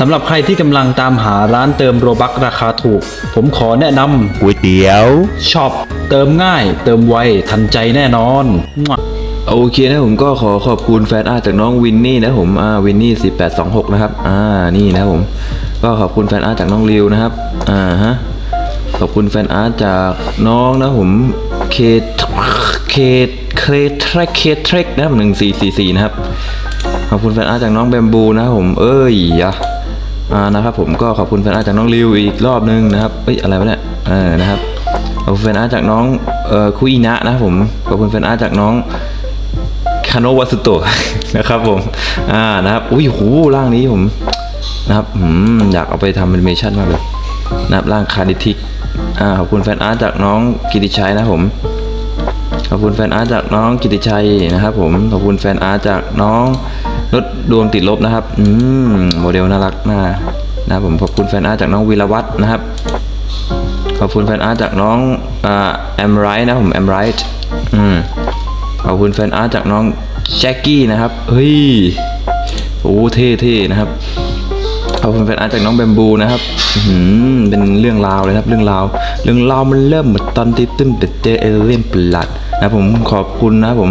สำหรับใครที่กำลังตามหาร้านเติมโรบักราคาถูก ผมขอแนะนก๋วยเตี๋ยวำช็อปเติมง่าย เติมไวทันใจแน่นอนมั่วโอเคนะผมก็ขอขอบคุณแฟนอาร์ตจากน้องวินนี่นะผมอ่าวินนี่สิบแปดสองหกนะครับอ่านี่นะผม ก็ขอบคุณแฟนอาร์ตจากน้องริวนะครับอ่าฮะขอบคุณแฟนอาร์ตจากน้องนะผมเคเคเคเทรคเคเทรคนะครับหนึ่งสี่สี่สี่นะครับขอบคุณแฟนอาร์ตจากน้องแบมบูนะครับผมเอ้ยอะ อ่านะครับผมก็ขอบคุณแฟนอาร์จากน้องริวอีกรอบนึงนะครับเอ้ยอะไรวะเนี่ยเออนะครับขอบคุณแฟนอาร์จากน้องเอ่อคุยนะนะครับผมขอบคุณแฟนอาร์จากน้องคาโนวัสโตนะครับผมอ่านะครับอุ้ยโหร่างนี้ผมนะครับอืมอยากเอาไปทำแอนิเมชันมากเลยนะครับร่างคาดิทิกอ่าขอบคุณแฟนอาร์จากน้องกิติชัยนะผมขอบคุณแฟนอาร์จากน้องกิติชัยนะครับผมขอบคุณแฟนอาร์จากน้อง รถดวงติดลบนะครับ อืมโมเดลน่ารักมากนะผมขอบคุณแฟนอาร์จากน้องวีรวัฒน์นะครับ ขอบคุณแฟนอาร์จากน้องแอมไรท์นะผมแอมไรท์อืมขอบคุณแฟนอาร์จากน้องแจ็คกี้นะครับ เฮ้ย โอ้เท่ๆนะครับ ขอบคุณแฟนอาร์จากน้องแบมบูนะครับอื้อหือเป็นเรื่องราวเลยครับ เรื่องราว เรื่องราวมันเริ่มเหมือนตอนที่ตึ้มไปเจอเอเลี่ยนปลาดนะผมขอบคุณนะผม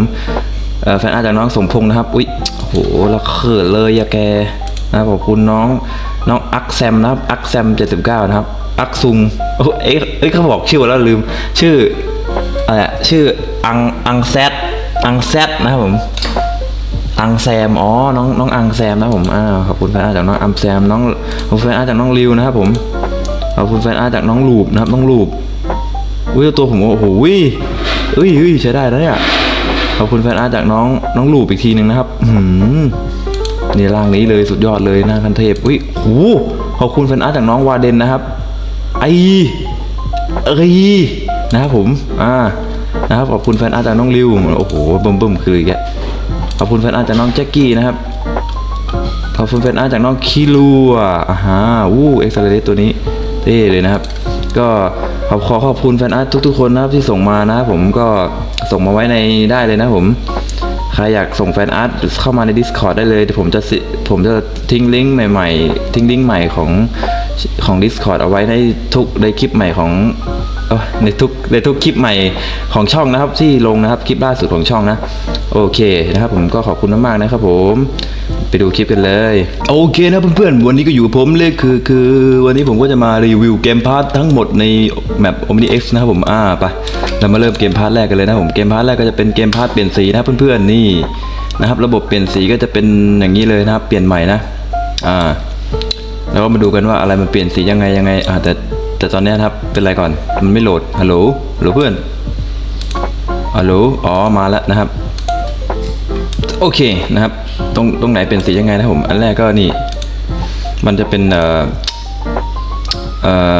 แฟนอาร์จากน้องสมพงษ์นะครับ อุ๊ย หเราเขินเลยอะแกนะครับขอบคุณน้องน้องอักแซมนะครับอักแซม 79 นะครับ อักซุงโอ้เอ๊ะเอ้ยเขาบอกชื่อแล้วลืม ชื่ออะไรชื่ออังอังแซดอังแซดนะครับผมอังแซมอ๋อน้องน้องอังแซมนะผมอ่าขอบคุณแฟนอาร์จากน้องอังแซมน้องขอบคุณแฟนอาร์จากน้องริวนะครับผมขอบคุณแฟนอาร์จากน้องลูบนะครับน้องลูบอุ้ยตัวผมโอ้โหอุ้ยอ้ยเอ้ยใช้ได้แล้วเนี่ย ขอบคุณแฟนอาร์ตจากน้องน้องลูบอีกทีหนึ่งนะครับอืมนี่ร่างนี้เลยสุดยอดเลยหน้าคันเทพอุ้ยโหขอบคุณแฟนอาร์ตจากน้องวาเดนนะครับ ไอเอ้ยนะครับผม อ่า นะครับ ขอบคุณแฟนอาร์ตจากน้องริว โอ้โหเบิ่มเบิ่มคืออีกแล้วขอบคุณแฟนอาร์ตจากน้องแจ็คกี้นะครับ ขอบคุณแฟนอาร์ตจากน้องคิรัวอ่าฮะวู้เอ็กซ์เลตัวนี้เท่เลยนะครับ ก็ขอขอขอบคุณแฟนอาร์ตทุก ๆ คนนะครับที่ส่งมานะผมก็ส่งมาไว้ในได้เลยนะผมใครอยากส่งแฟนอาร์ตเข้ามาใน Discord ได้เลยเดี๋ยวผมจะผมจะทิ้งลิงก์ใหม่ๆ ทิ้งลิงก์ใหม่ของของ Discord เอาไว้ในทุกในคลิปใหม่ของอในทุกในทุกคลิปใหม่ของช่องนะครับ ที่ลงนะครับคลิปล่าสุดของช่องนะ โอเคนะครับผมก็ขอบคุณมากๆนะครับผม ไปดูคลิปกันเลย โอเคนะเพื่อนๆ วันนี้ก็อยู่กับผมเลยคือคือวันนี้ผมก็จะมารีวิวเกมพาร์ททั้งหมดในแมป Omni X นะครับผมอ่าไปเรามาเริ่มเกมพาร์ทแรกกันเลยนะผมเกมพาร์ทแรกก็จะเป็นเกมพาร์ทเปลี่ยนสีนะเพื่อนๆนี่นะครับระบบเปลี่ยนสีก็จะเป็นอย่างนี้เลยนะครับเปลี่ยนใหม่นะอ่าแล้วก็มาดูกันว่าอะไรมันเปลี่ยนสียังไงยังไงอ่าแต่แต่ตอนนี้นะครับเป็นไรก่อนมันไม่โหลดฮัลโหลฮัลโหลเพื่อนฮัลโหลอ๋อมาแล้วนะครับ โอเคนะครับ ตรงตรงไหนเป็นสียังไงนะผม อันแรกก็นี่ มันจะเป็นเอ่อเอ่อ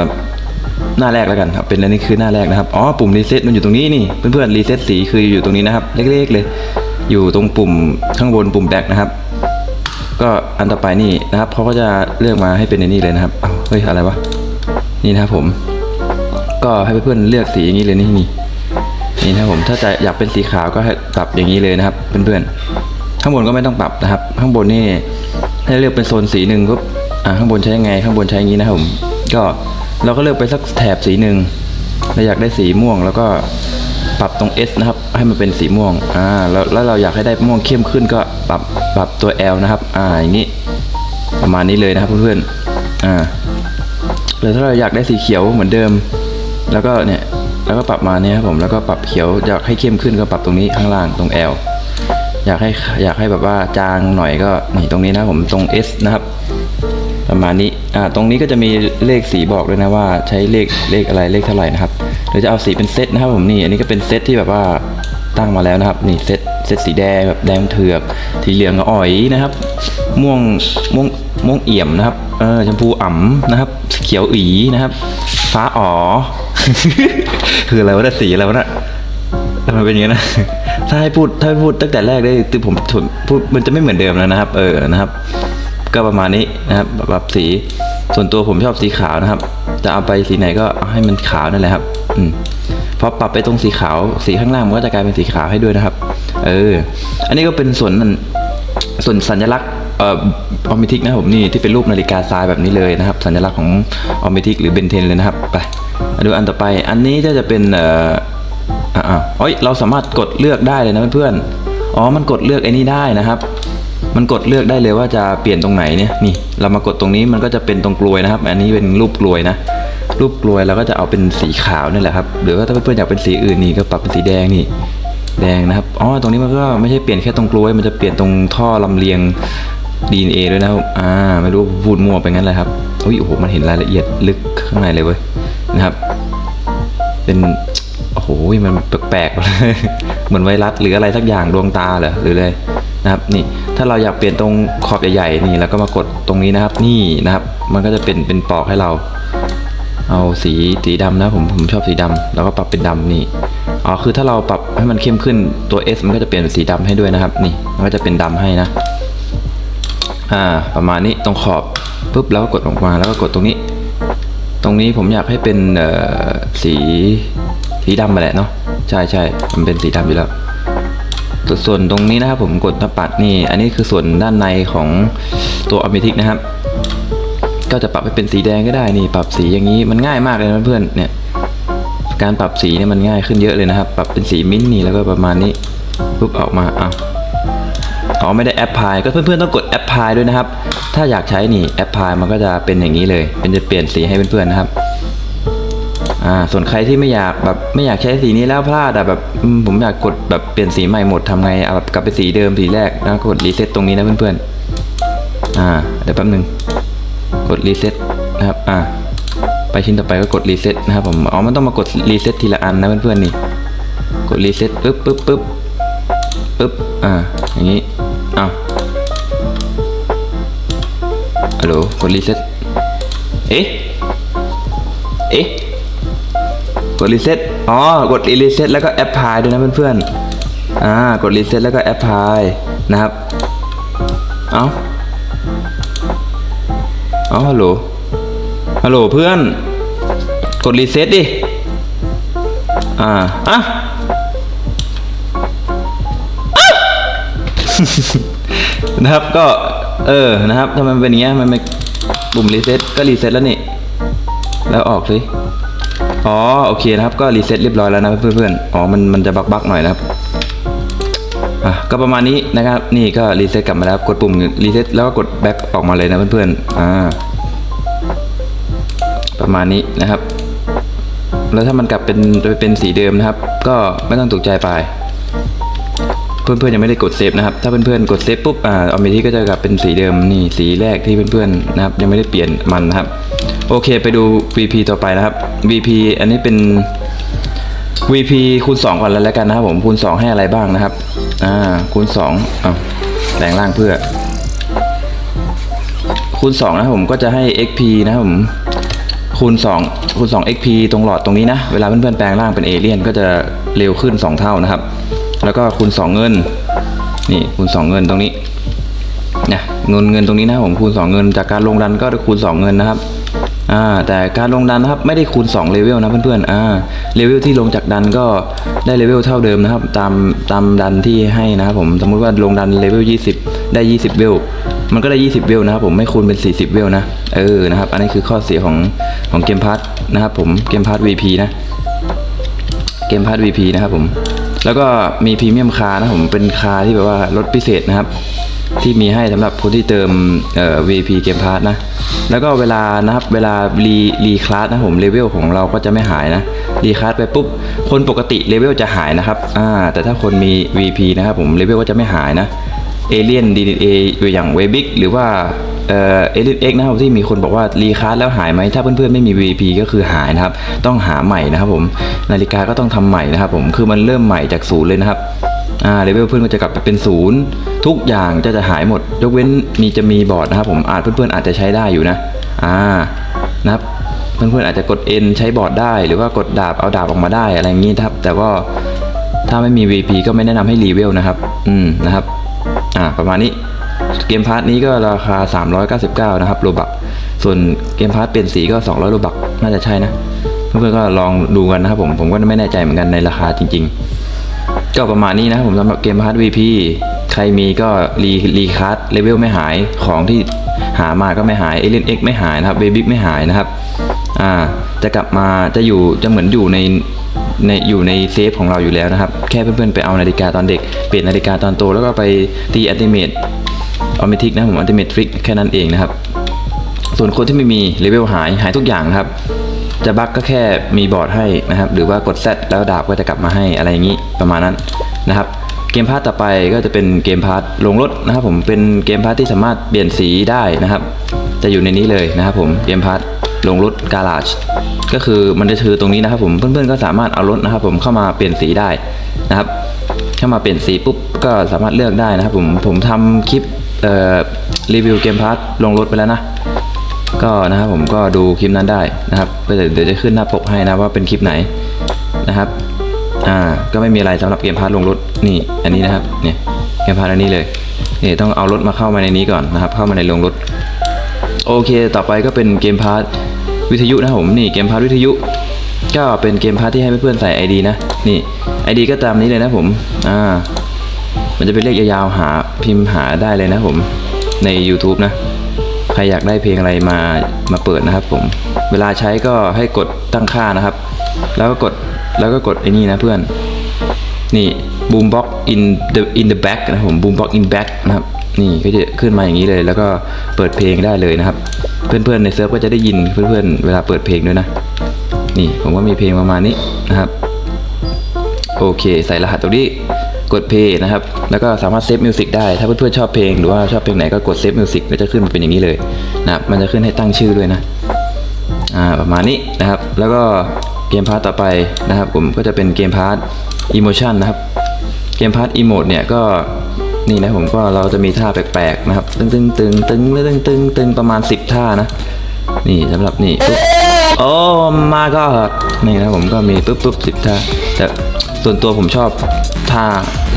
หน้าแรกแล้วกันครับเป็นอันนี้คือหน้าแรกนะครับอ๋อปุ่มรีเซ็ตมันอยู่ตรงนี้นี่เพื่อนๆรีเซ็ตสีคืออยู่ตรงนี้นะครับ เล็กๆเลย อยู่ตรงปุ่มข้างบนปุ่มแบ็กนะครับ ก็อันต่อไปนี่นะครับเขาก็จะเลือกมาให้เป็นในนี่เลยนะครับเฮ้ยอะไรวะนี่นะครับผม ก็ให้เพื่อนๆเลือกสีอย่างนี้เลยนี่นี่นี่นะครับผมถ้าจะอยากเป็นสีขาวก็ให้ปรับอย่างนี้เลยนะครับ เพื่อนๆ ข้างบนก็ไม่ต้องปรับนะครับ ข้างบนนี่ให้เลือกเป็นโซนสีหนึ่งปุ๊บอ่าข้างบนใช้ยังไง ข้างบนใช้อย่างนี้นะครับผมก็เราก็เลือกไปสักแถบสีหนึ่งเราอยากได้สีม่วง แล้วก็ปรับตรง S นะครับ ให้มันเป็นสีม่วงอ่าแล้วแล้วเราอยากให้ได้ม่วงเข้มขึ้นก็ปรับปรับตัว L นะครับอ่าอย่างนี้ประมาณนี้เลยนะครับเพื่อนๆอ่าหรือถ้าเราอยากได้สีเขียวเหมือนเดิม แล้วก็เนี่ยแล้วก็ปรับมาเนี่ยครับผมแล้วก็ปรับเขียวอยากให้เข้มขึ้นก็ปรับตรงนี้ข้างล่างตรง L อยากให้อยากให้แบบว่าจางหน่อยก็นี่ตรงนี้นะผมตรง S นะครับ ประมาณนี้อ่าตรงนี้ก็จะมีเลขสีบอกด้วยนะว่าใช้เลขเลขอะไรเลขเท่าไหร่นะครับหรือจะเอาสีเป็นเซตนะครับผมนี่อันนี้ก็เป็นเซตที่แบบว่าตั้งมาแล้วนะครับนี่เซตเซตสีแดงแบบแดงเถือกสีเหลืองอ่อยนะครับ ม่วงม่วงม่วงเอี่ยมนะครับเออชมพูอ่ำนะครับ เขียวอีนะครับ ฟ้าอ๋อคืออะไรวะเนี่ยสีอะไรวะเนี่ย ทำไมเป็นอย่างนี้นะ ถ้าให้พูดถ้าให้พูดตั้งแต่แรกได้คือผมพูดมันจะไม่เหมือนเดิมแล้วนะครับ เออนะครับ ก็ประมาณนี้นะครับแบบแบสี ส่วนตัวผมชอบสีขาวนะครับ จะเอาไปสีไหนก็เอาให้มันขาวนั่นแหละครับ อืมพอปรับไปตรงสีขาว สีข้างล่างมันก็จะกลายเป็นสีขาวให้ด้วยนะครับ เออ อันนี้ก็เป็นส่วนนั้นส่วนสัญลักษณ์เอ่อออมิทิกนะผมนี่ที่เป็นรูปนาฬิกาทรายแบบนี้เลยนะครับ สัญลักษณ์ของออมิทิกหรือเบนเทนเลยนะครับ ไปดูอันต่อไป อันนี้ก็จะเป็นเอ่อ อ่าเอ้ยเราสามารถกดเลือกได้เลยนะเพื่อนๆอ๋อมันกดเลือกไอ้นี่ได้นะครับ มันกดเลือกได้เลยว่าจะเปลี่ยนตรงไหนเนี่ยนี่เรามากดตรงนี้มันก็จะเป็นตรงกลวยนะครับ อันนี้เป็นรูปกลวยนะรูปกลวยเราก็จะเอาเป็นสีขาวนี่แหละครับหรือว่าถ้าเพื่อนๆอยากเป็นสีอื่นนี่ก็ปรับเป็นสีแดงนี่แดงนะครับอ๋อตรงนี้มันก็ไม่ใช่เปลี่ยนแค่ตรงกลวย มันจะเปลี่ยนตรงท่อลำเลียง DNA ด้วยนะครับอ่าไม่รู้พูดมั่วไปงั้นเลยครับอุ้ยโอ้โหมันเห็นรายละเอียดลึกข้างในเลยเว้ยนะครับ เป็น โอ้โหมันแปลกๆเลยเหมือนไวรัสหรืออะไรสักอย่างดวงตาเหรอหรือเลยนะครับนี่ถ้าเราอยากเปลี่ยนตรงขอบใหญ่ๆนี่แล้วก็มากดตรงนี้นะครับ นี่นะครับ มันก็จะเป็นเป็นปอกให้เรา เอาสีสีดำนะผมผมชอบสีดำแล้วก็ปรับเป็นดำนี่อ๋อคือถ้าเราปรับให้มันเข้มขึ้นตัว S มันก็จะเปลี่ยนเป็นสีดำให้ด้วยนะครับ นี่มันก็จะเป็นดำให้นะอ่าประมาณนี้ตรงขอบปุ๊บแล้วก็กดออกมาแล้วก็กดตรงนี้ ตรงนี้ผมอยากให้เป็นสี สีดำมาแหละเนาะใช่ใช่มันเป็นสีดำอยู่แล้วส่วนตรงนี้นะครับผมกดหน้าปัดนี่ อันนี้คือส่วนด้านในของตัวอ m มทิกนะครับ ก็จะปรับให้เป็นสีแดงก็ได้นี่ ปรับสีอย่างนี้มันง่ายมากเลยนะเพื่อนเนี่ย การปรับสีเนี่ยมันง่ายขึ้นเยอะเลยนะครับ ปรับเป็นสีมิ้นนี่แล้วก็ประมาณนี้ปุ๊บออกมาอ้าวอ๋อไม่ได้แอปพลายก็เพื่อนๆต้องกดแอปพลายด้วยนะครับ ถ้าอยากใช้นี่แอปพลายมันก็จะเป็นอย่างนี้เลยเป็นจะเปลี่ยนสีให้เพื่อนๆนะครับ อ่าส่วนใครที่ไม่อยากแบบไม่อยากใช้สีนี้แล้วพลาดอะแบบผมอยากกดแบบเปลี่ยนสีใหม่หมดทำไงเอาแบบกลับไปสีเดิมสีแรกแล้วกดรีเซ็ตตรงนี้นะเพื่อนๆอ่าเดี๋ยวแป๊บหนึงกดรีเซ็ตนะครับอ่าไปชิ้นต่อไปก็กดรีเซ็ตนะครับผมอ๋อมันต้องมากดรีเซ็ตทีละอันนะเพื่อนๆนี่กดรีเซ็ตปึ๊บปึ๊บปึ๊บปึ๊บอ่าอย่างนี้อ้าวฮัลโหลกดรีเซ็ตเอ๊ะเอ๊ะ ดรีเซ็ตอ๋อ กดรีเซ็ตแล้วก็แอปพลายด้วยนะเพื่อนๆ อ่า กดรีเซ็ตแล้วก็แอปพลายนะครับ เอ้าอ๋อฮัลโหล ฮัลโหลเพื่อน กดรีเซ็ตดิ อ่า อะนะครับก็เออนะครับทำไมเป็นอย่างเงี้ยมันไม่ปุ่มรีเซ็ตก็รีเซ็ตแล้วนี่ แล้วออกสิ อ๋อโอเคนะครับก็รีเซ็ตเรียบร้อยแล้วนะเพื่อนๆอ๋อมันมันจะบักบักหน่อยนะครับอะก็ประมาณนี้นะครับ นี่ก็รีเซ็ตกลับมาแล้วกดปุ่มรีเซ็ตแล้วก็กดแบ็กออกมาเลยนะเพื่อนๆอ่าประมาณนี้นะครับ แล้วถ้ามันกลับเป็นเป็นสีเดิมนะครับ ก็ไม่ต้องตกใจไป เพื่อนๆยังไม่ได้กดเซฟนะครับถ้าเพื่อนๆกดเซฟปุ๊บอ่าออมมิทีก็จะกลับเป็นสีเดิมนี่สีแรกที่เพื่อนๆนะครับยังไม่ได้เปลี่ยนมันนะครับโอเคไปดู VP ต่อไปนะครับ VP อันนี้เป็น VP คูณ 2 ก่อนแล้วแล้วกันนะครับผมคูณ 2 ให้อะไรบ้างนะครับอ่าคูณ2อะแปลงร่างเพื่อ คูณ 2 นะผมก็จะให้ XP นะครับผมคูณ2คูณ 2 XP ตรงหลอดตรงนี้นะ เวลาเพื่อนๆแปลงร่างเป็นเอเลี่ยนก็จะเร็วขึ้น 2 เท่านะครับ แล้วก็คูณ 2 เงิน นี่คูณ 2 เงินตรงนี้นะเงินเงินตรงนี้นะผมคูณ 2 เงิน จากการลงดันก็คูณ 2 เงินนะครับอ่าแต่การลงดันนะครับไม่ได้คูณ2เลเวลนะเพื่อนๆอ่าเลเวลที่ลงจากดันก็ได้เลเวลเท่าเดิมนะครับ ตามตามดันที่ให้นะครับผมสมมุติว่าลงดันเลเวล20 ได้ 20 เวลมันก็ได้ 20 เวลนะครับผมไม่คูณเป็น 40 เวลนะเออนะครับ อันนี้คือข้อเสียของของเกมพาร์ทนะครับผมเกมพาร์ท VP นะเกมพาร์ท VP นะครับผม แล้วก็มีพรีเมียมคาร์นะผมเป็นคาร์ที่แบบว่าลดพิเศษนะครับ ที่มีให้สำหรับคนที่เติมเอ่อ VP เกมพาร์ทนะ แล้วก็เวลานะครับเวลารีรีคลาสนะผมเลเวลของเราก็จะไม่หายนะรีคลาสไปปุ๊บคนปกติเลเวลจะหายนะครับอ่าแต่ถ้าคนมี VP นะครับผมเลเวลก็จะไม่หายนะ เอเลียน DNA ออย่างเวบิกหรือว่าเอเลียนเอ็กนะครับที่มีคนบอกว่ารีคลาสแล้วหายไหมถ้าเพื่อนๆไม่มี VP ก็คือหายนะครับ ต้องหาใหม่นะครับผมนาฬิกาก็ต้องทำใหม่นะครับผมคือมันเริ่มใหม่จากศูนย์เลยนะครับอ่าเลเวลเพื่อนก็จะกลับไปเป็นศูนย์ทุกอย่างจะจะหายหมด ยกเว้นมีจะมีบอร์ดนะครับผมอาจเพื่อนๆอาจจะใช้ได้อยู่นะอ่านะครับเพื่อนๆอาจจะกด N ใช้บอร์ดได้หรือว่ากดดาบเอาดาบออกมาได้อะไรอย่างนี้ครับ แต่ก็ถ้าไม่มี VP ก็ไม่แนะนำให้รีเวลนะครับ อืมนะครับ อ่าประมาณนี้เกมพาร์ทนี้ก็ราคา 399 นะครับโลบักส่วนเกมพาร์ทเปลี่ยนสีก็ 200โลบักน่าจะใช่นะ เพื่อนๆก็ลองดูกันนะครับผมผมก็ไม่แน่ใจเหมือนกันในราคาจริง ๆ ก็ประมาณนี้นะครับผมสำหรับเกมพาร์ท VP ใครมีก็รีรีคัสเลเวลไม่หายของที่หามาก็ไม่หายเอเลนเอ็กไม่หายนะครับเบบิ๊กไม่หายนะครับอ่าจะกลับมาจะอยู่จะเหมือนอยู่ใน ในอยู่ในเซฟของเราอยู่แล้วนะครับ แค่เพื่อนๆไปเอานาฬิกาตอนเด็ก เปลี่ยนนาฬิกาตอนโต แล้วก็ไปตีอัลติเมทออมทิกนะผมอัลติเมทฟริกแค่นั้นเองนะครับ ส่วนคนที่ไม่มีเลเวลหายหายทุกอย่างครับ จะบั๊กก็แค่มีบอร์ดให้นะครับ หรือว่ากด Z แล้วดาบก็จะกลับมาให้อะไรอย่างนี้ประมาณนั้นนะครับเกมพาร์ตต่อไปก็จะเป็นเกมพาร์ตลงรถนะครับผมเป็นเกมพาร์ตที่สามารถเปลี่ยนสีได้นะครับ จะอยู่ในนี้เลยนะครับผมเกมพาร์ต ลงรถการาจก็คือมันจะคือตรงนี้นะครับ ผมเพื่อนๆก็สามารถเอารถนะครับ ผมเข้ามาเปลี่ยนสีได้นะครับ เข้ามาเปลี่ยนสีปุ๊บก็สามารถเลือกได้นะครับ ผมผมทำคลิปเอ่อรีวิวเกมพาร์ตลงรถไปแล้วนะก็นะครับผมก็ดูคลิปนั้นได้นะครับก็เดี๋ยวจะขึ้นหน้าปกให้นะว่าเป็นคลิปไหนนะครับอ่าก็ไม่มีอะไรสำหรับเกมพาร์ทลงรถนี่อันนี้นะครับเนี่ยเกมพาร์ทอันนี้เลยนี่ต้องเอารถมาเข้ามาในนี้ก่อนนะครับ เข้ามาในลงรถโอเค ต่อไปก็เป็นเกมพาร์ท วิทยุนะผมนี่เกมพาร์ทวิทยุ ก็เป็นเกมพาร์ทที่ให้เพื่อนๆใส่ ID นะนี่ ID ก็ตามนี้เลยนะผมอ่ามันจะเป็นเลขยาวๆหาพิมพ์หาได้เลยนะผมใน YouTube นะ ใครอยากได้เพลงอะไรมามาเปิดนะครับผม เวลาใช้ก็ให้กดตั้งค่านะครับ แล้วก็กดแล้วก็กดไอ้นี่นะเพื่อน นี่ boom box in the in the back นะครับผม boom box in back นะครับ นี่ก็จะขึ้นมาอย่างนี้เลย แล้วก็เปิดเพลงได้เลยนะครับ เพื่อนๆในเซิร์ฟก็จะได้ยินเพื่อนๆเวลาเปิดเพลงด้วยนะ นี่ผมก็มีเพลงประมาณนี้นะครับ โอเค ใส่รหัสตรงนี้กดเพย์นะครับ แล้วก็สามารถเซฟมิวสิกได้ ถ้าเพื่อนๆชอบเพลงหรือว่าชอบเพลงไหนก็กดเซฟมิวสิกก็จะขึ้นมาเป็นอย่างนี้เลยนะครับ มันจะขึ้นให้ตั้งชื่อด้วยนะ อ่า ประมาณนี้นะครับ แล้วก็เกมพาร์ตต่อไปนะครับ ผมก็จะเป็นเกมพาร์ตอิโมชันนะครับ เกมพาร์ตอีโมดเนี่ยก็ นี่นะผมก็เราจะมีท่าแปลกๆนะครับ ตึงตึงตึงตึงตึงตึงตึงประมาณ 10 ท่านะ นี่สำหรับนี่ปุ๊บโอ้มาก็นี่นะผมก็มีปุ๊บปุ๊บสิบท่าแต่ส่วนตัวผมชอบท่า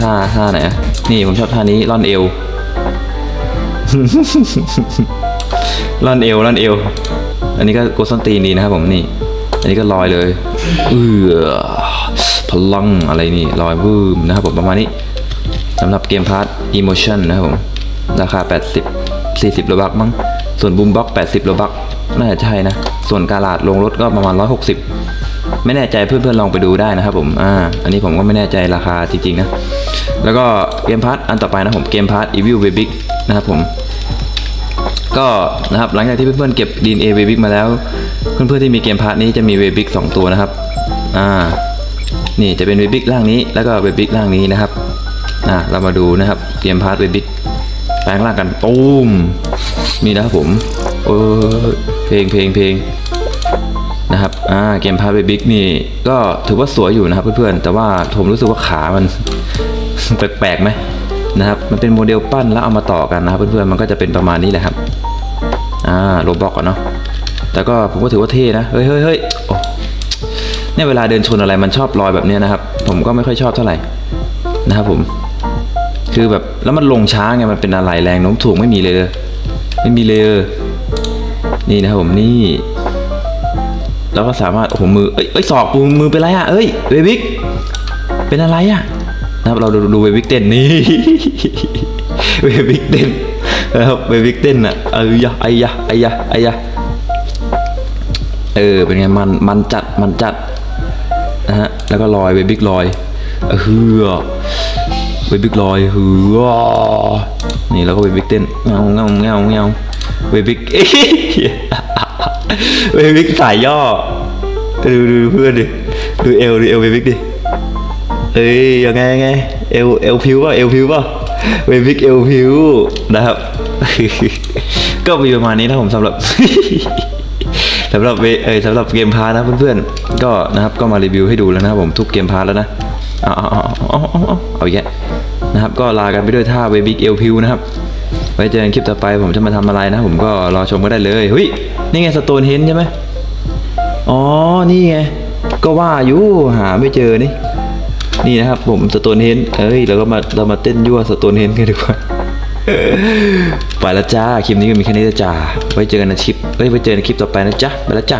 ท่าท่าไหนอะนี่ผมชอบท่านี้ล่อนเอวล่อนเอวล่อนเอว อันนี้ก็โกดส้นตีนดีนะครับผมนี่ อันนี้ก็ลอยเลย เออพลังอะไรนี่ลอยวืมนะครับผมประมาณนี้ สำหรับเกมพาร์ท Emotion นะครับผม ราคา 80 40โลบักมั้ง ส่วนบูมบ็อก80โลบักน่าจะใช่นะ ส่วนกาลาดลงรถก็ประมาณ 160 ไม่แน่ใจเพื่อนๆลองไปดูได้นะครับผมอ่าอันนี้ผมก็ไม่แน่ใจราคาจริงๆนะ แล้วก็เกมพาร์ทอันต่อไปนะผมเกมพาร์ท Evil Baby นะครับผมก็นะครับหลังจากที่เพื่อนๆเก็บ DNA w e b i g มาแล้ว เพื่อนๆที่มีเกมพาร์ทนี้จะมี w e b i g 2ตัวนะครับอ่านี่จะเป็น w e b i g ร่างนี้แล้วก็ w e b i g ร่างนี้นะครับ อ่าเรามาดูนะครับเกมพาร์ท w e b i g แปลงร่างกันตูมนี่นะครับผมเออเพลงเพลงเพลงนะครับอ่าเกมพาร์ท w e b i g นี่ก็ถือว่าสวยอยู่นะครับเพื่อนๆแต่ว่าผมรู้สึกว่าขามันแปลกๆไหมนะครับมันเป็นโมเดลปั้นแล้วเอามาต่อกันนะครับเพื่อนๆมันก็จะเป็นประมาณนี้แหละครับอ่าโรบอกก่อนเนาะแต่ก็ผมก็ถือว่าเท่นะเฮ้ยเฮ้ยเฮ้ยเนี่ยเวลาเดินชนอะไรมันชอบลอยแบบเนี้ยนะครับ ผมก็ไม่ค่อยชอบเท่าไหร่นะครับผม คือแบบแล้วมันลงช้าไงมันเป็นอะไรแรงโน้มถ่วงไม่มีเลยเลย ไม่มีเลยนี่นะครับผมนี่ แล้วก็สามารถโอ้โหมือเอ้ยเอ้ยศอกมือเป็นไรอะเอ้ยเววิกเป็นอะไรอะนะครับเราดูดูเววิกเต้นนี่เววิกเต้นนะครับเววิกเต้นอะเออยะไอ้ยะไอ้ยะไอ้ยะเออเป็นไงมันมันจัดมันจัดนะฮะแล้วก็ลอยเวบิกลอยเออฮือ เวบิกลอยฮือนี่แล้วก็เวบิกเต้นเงาเงาเงาเงาเวบิกเวบิกสายย่อดูดูเพื่อนดิดูเอวดูเอวเวบิกดิเอ้ยยังไงยังไงเอวเอวพิวป่ะเอวพิวป่ะเวบิกเอวพิวนะครับก็มีประมาณนี้นะผมสำหรับสำหรับเวเอยสำหรับเกมพาร์นะเพื่อนๆก็นะครับก็มารีวิวให้ดูแล้วนะครับผมทุกเกมพาร์แล้วนะ เอาเอาเอาเอาเอาเอาเอาแยะนะครับ ก็ลากันไปด้วยท่าเวบิกเอลพิวนะครับ ไว้เจอกันคลิปต่อไปผมจะมาทำอะไรนะ ผมก็รอชมก็ได้เลยเฮ้ยนี่ไงสโตนเฮนใช่ไหมอ๋อ นี่ไง ก็ว่าอยู่หาไม่เจอนี่ นี่นะครับ ผมสโตนเฮนเอ้ยเราก็มาเรามาเต้นยั่วสโตนเฮนกันดีกว่าไปล้วจ้า คลิปนี้ก็มีแค่นี้ล้วจ้า ไว้เจอกันในคลิป เอ้ย ไว้เจอกันในคลิปต่อไปนะจ๊ะ ไปล้วจ้า